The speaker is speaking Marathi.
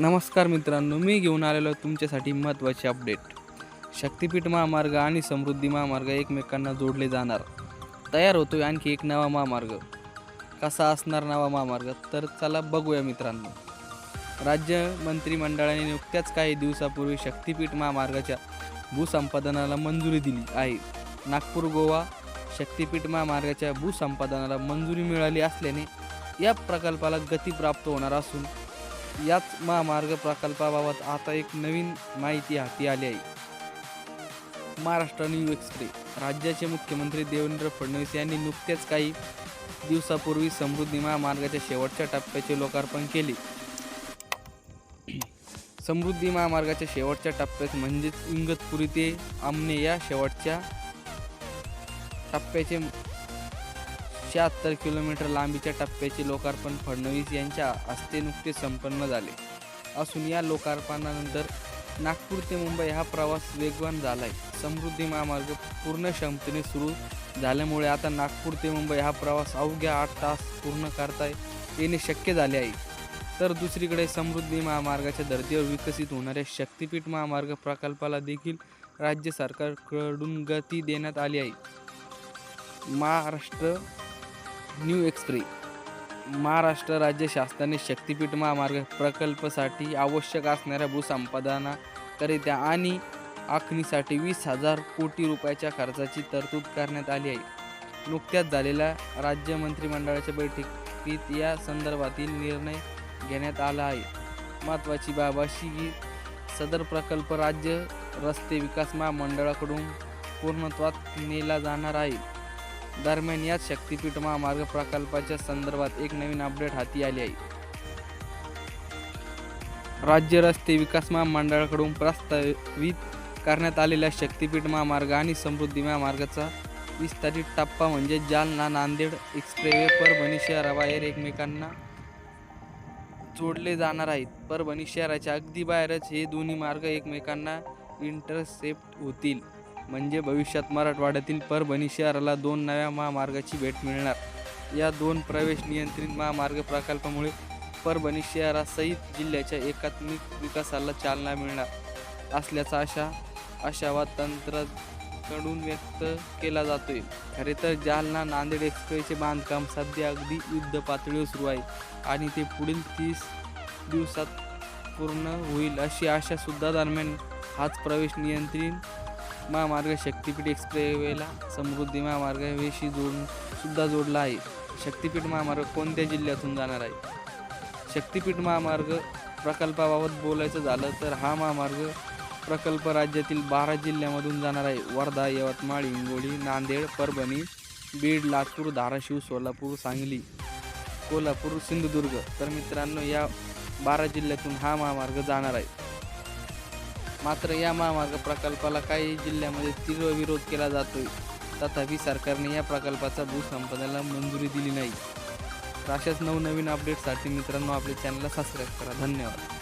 नमस्कार मित्रांनो मी घेऊन आलेलो आहे तुमच्यासाठी महत्त्वाचे अपडेट शक्तिपीठ महामार्ग आणि समृद्धी महामार्ग एकमेकांना जोडले जाणार. तयार होतोय आणखी एक नवा महामार्ग. कसा असणार नवा महामार्ग? तर चला बघूया मित्रांनो. राज्य मंत्रिमंडळाने नुकत्याच काही दिवसापूर्वी शक्तिपीठ महामार्गाच्या भूसंपादनाला मंजुरी दिली आहे. नागपूर गोवा शक्तिपीठ महामार्गाच्या भूसंपादनाला मंजुरी मिळाली असल्याने या प्रकल्पाला गती प्राप्त होणार असून याच महामार्ग प्रकल्पाबाबत आता एक नवीन माहिती हाती आली आहे. महाराष्ट्र न्यू एक्सप्रेस राज्याचे मुख्यमंत्री देवेंद्र फडणवीस यांनी नुकतेच काही दिवसापूर्वी समृद्धी महामार्गाच्या शेवटच्या टप्प्याचे लोकार्पण केले. समृद्धी महामार्गाच्या शेवटच्या टप्प्यात म्हणजेच इंगतपुरी ते आमने या शेवटच्या टप्प्याचे शहात्तर किलोमीटर लांबीच्या टप्प्याचे लोकार्पण फडणवीस यांच्या हस्ते नुकते संपन्न झाले. असून या लोकार्पणानंतर नागपूर ते मुंबई हा प्रवास वेगवान झाला आहे समृद्धी महामार्ग पूर्ण क्षमतेने सुरू झाल्यामुळे आता नागपूर ते मुंबई हा प्रवास अवघ्या आठ तास पूर्ण करता येणे शक्य झाले आहे. तर दुसरीकडे समृद्धी महामार्गाच्या धर्तीवर विकसित होणाऱ्या शक्तिपीठ महामार्ग प्रकल्पाला देखील राज्य सरकारकडून गती देण्यात आली आहे. महाराष्ट्र न्यू एक्सप्रे महाराष्ट्र राज्य शासनाने शक्तिपीठ महामार्ग प्रकल्पासाठी आवश्यक असणाऱ्या भूसंपादनाकरिता आणि आखणीसाठी वीस हजार कोटी रुपयाच्या खर्चाची तरतूद करण्यात आली आहे. नुकत्याच झालेल्या राज्य मंत्रिमंडळाच्या बैठकीत या संदर्भातील निर्णय घेण्यात आला आहे. महत्त्वाची बाब अशी की सदर प्रकल्प राज्य रस्ते विकास महामंडळाकडून पूर्णत्वात नेला जाणार आहे. दरम्यान याच शक्तिपीठ महामार्ग प्रकल्पाच्या संदर्भात एक नवीन अपडेट हाती आली आहे. राज्य रस्ते विकास महामंडळाकडून प्रस्तावित करण्यात आलेल्या शक्तिपीठ महामार्ग आणि समृद्धी महामार्गाचा विस्तारित टप्पा म्हणजे जालना नांदेड एक्सप्रेवे परभणी शहराबाहेर एकमेकांना जोडले जाणार आहेत. परभणी शहराच्या अगदी बाहेरच हे दोन्ही मार्ग एकमेकांना इंटरसेप्ट होतील. म्हणजे भविष्यात मराठवाड्यातील परभणी शहराला दोन नव्या महामार्गाची भेट मिळणार. या दोन प्रवेश नियंत्रित महामार्ग प्रकल्पामुळे परभणी शहरासहित जिल्ह्याच्या एकात्मिक विकासाला चालना मिळणार असल्याचा आशा आशावाद तंत्रकडून व्यक्त केला जातोय. खरे तर जालना नांदेड एक्सप्रेसचे बांधकाम सध्या अगदी युद्ध पातळीवर सुरू आहे आणि ते पुढील तीस दिवसात पूर्ण होईल अशी आशा सुद्धा दरम्यान हाच प्रवेश नियंत्रित महामार्ग शक्तिपीठ एक्सप्रेसवेला समृद्धी महामार्गाविषयी जोडून सुद्धा जोडला आहे. शक्तिपीठ महामार्ग कोणत्या जिल्ह्यातून जाणार आहे? शक्तिपीठ महामार्ग प्रकल्पाबाबत बोलायचं झालं तर हा महामार्ग प्रकल्प राज्यातील बारा जिल्ह्यामधून जाणार आहे. वर्धा यवतमाळ हिंगोली नांदेड परभणी बीड लातूर धाराशिव सोलापूर सांगली कोल्हापूर सिंधुदुर्ग. तर मित्रांनो या बारा जिल्ह्यातून हा महामार्ग जाणार आहे. मात्र या महामार्ग प्रकल्पाला काही जिल्ह्यामध्ये तीव्र विरोध केला जातोय. तथापि सरकारने या प्रकल्पाचा भूसंपादनाला मंजुरी दिली नाही. तर अशाच नवनवीन अपडेटसाठी मित्रांनो आपल्या चॅनलला सबस्क्राईब करा. धन्यवाद.